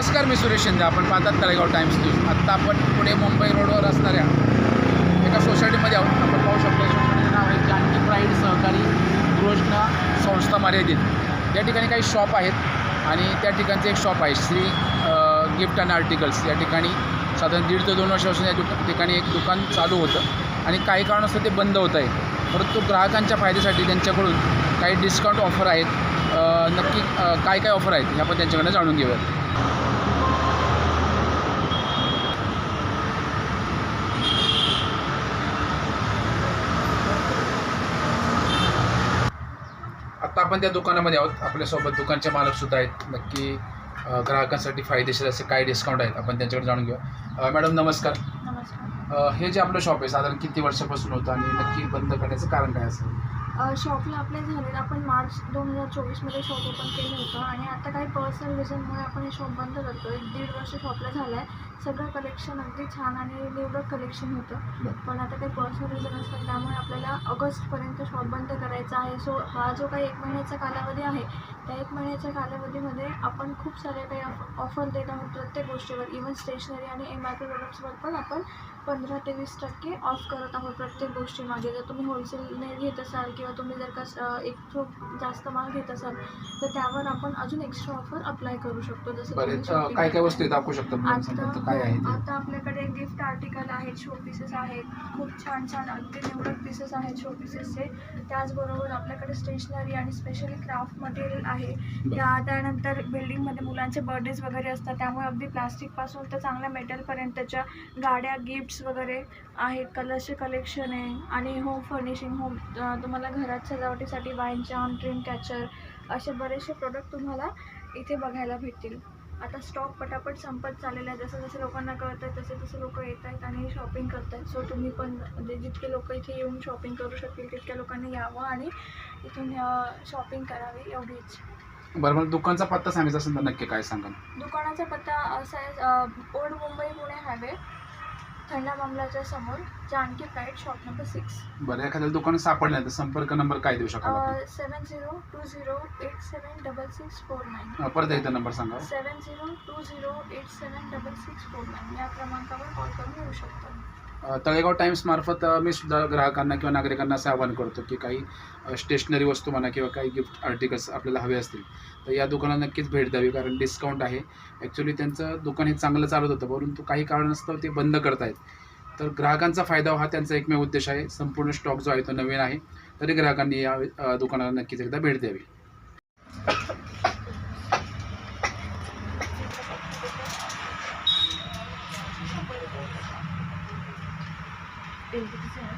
नमस्कार मी सुरेश शिंदे. आपण पाहतात तळेगाव टाइम्स न्यूज. आत्ता आपण पुणे मुंबई रोडवर असणाऱ्या एका सोसायटीमध्ये आहोत. आपण पाहू शकतो सोसायटीचं नाव आहे जानकी प्राईड सहकारी गृहष्ण संस्था मर्यादित. या ठिकाणी काही शॉप आहेत आणि त्या ठिकाणचं एक शॉप आहे. Shri gift and articles. या ठिकाणी साधारण दीड ते दोन वर्षापासून या दुका ठिकाणी एक दुकान चालू होतं आणि काही कारणास्तव ते बंद होत आहे. परंतु ग्राहकांच्या फायद्यासाठी त्यांच्याकडून काही डिस्काउंट ऑफर आहेत. नक्की काय काय ऑफर आहेत हे आपण त्यांच्याकडनं जाणून घेऊयात आत्ता आपण त्या दुकानामध्ये आहोत. आपल्यासोबत दुकानचे मालक सुद्धा आहेत. नक्की ग्राहकांसाठी फायदेशीर असे काय डिस्काउंट आहेत. आपण त्यांच्याकडे जाणून घेऊ. मॅडम नमस्कार. नमस्कार. हे जे आपलं शॉप आहे साधारण किती वर्षापासून होतं आणि नक्की बंद करण्याचं कारण काय असेल? शॉपला आपले झाले आपण मार्च दोन हजार चोवीसमध्ये शॉप ओपन केलं होतं. आणि आता काही पर्सनल रिझनमुळे आपण हे शॉप बंद करतो एक दीड वर्ष शॉपला झालं आहे सगळं कलेक्शन अगदी छान आणि निवडक कलेक्शन होतं. पण आता काही पर्सनल रिझन असतात त्यामुळे आपल्याला ऑगस्टपर्यंत शॉप बंद करायचा आहे. सो हा जो काही एक महिन्याचा कालावधी आहे त्या एक महिन्याच्या कालावधीमध्ये आपण खूप सारे काही ऑफर देत आहोत प्रत्येक गोष्टीवर. इवन स्टेशनरी आणि एम आर पी प्रोडक्ट्सवर पण आपण पंधरा ते वीस टक्के ऑफ करत आहोत प्रत्येक गोष्टीमागे जर तुम्ही होलसेलने घेत असाल किंवा तुम्ही जर का एक खूप जास्त माल घेत असाल तर त्यावर आपण अजून एक्स्ट्रा ऑफर अप्लाय करू शकतो. जसं काय काय. वस्तू दाखवू शकतो काय आहे आता ते? आता आपल्याकडे गिफ्ट आर्टिकल आहेत शो पीसेस आहेत खूप छान छान अगदी निवडक पीसेस आहेत शो पीसेसचे त्याचबरोबर आपल्याकडे स्टेशनरी आणि स्पेशली क्राफ्ट मटेरियल आहे. त्या त्यानंतर बिल्डिंगमध्ये मुलांचे बर्थडेज वगैरे असतात. त्यामुळे अगदी प्लास्टिकपासून तर चांगल्या मेटलपर्यंतच्या गाड्या गिफ्ट्स वगैरे आहेत. कलरचे कलेक्शन आहे. आणि होम फर्निशिंग होम तुम्हाला घरात सजावटीसाठी वाईन चाम ड्रीम कॅचर असे बरेचसे प्रोडक्ट तुम्हाला इथे बघायला भेटतील. आता स्टॉक पटापट संपत चाललेला आहे. जसं जसं लोकांना कळत आहे तसे तसे लोक येत आहेत आणि शॉपिंग करत आहेत सो तुम्ही पण म्हणजे जितके लोक इथे येऊन शॉपिंग करू शकतील तितक्या लोकांनी यावं आणि इथून शॉपिंग करावी एवढीच. बरं मला दुकानचा पत्ता सांगायचा असेल तर नक्की काय सांगाल? दुकानाचा पत्ता असा आहे ओल्ड मुंबई पुणे हायवे. थंडा मामलाच्या समोर Janaki pride shop number six बरं एखाद्या दुकानात सापडलं तर संपर्क नंबर काय देऊ शकाल आपण? Seven zero two zero eight seven double six four nine अ, परत एकदा नंबर सांगा. Seven zero two zero eight seven double six four nine या क्रमांकावर कॉल करून येऊ शकतो. तळेगाव टाईम्समार्फत मी सुद्धा ग्राहकांना किंवा नागरिकांना असं आवाहन करतो की काही स्टेशनरी वस्तू म्हणा किंवा काही गिफ्ट आर्टिकल्स आपल्याला हवे असतील तर या दुकानाला नक्कीच भेट द्यावी कारण डिस्काउंट आहे. ॲक्च्युली त्यांचं दुकान हे चांगलं चालत होतं परंतु काही कारणास्तव ते बंद करतायत. तर ग्राहकांचा फायदा हा त्यांचा एकमेव उद्देश आहे. संपूर्ण स्टॉक जो आहे तो नवीन आहे तरी ग्राहकांनी या दुकानाला नक्कीच एकदा भेट द्यावी. っていうことじゃな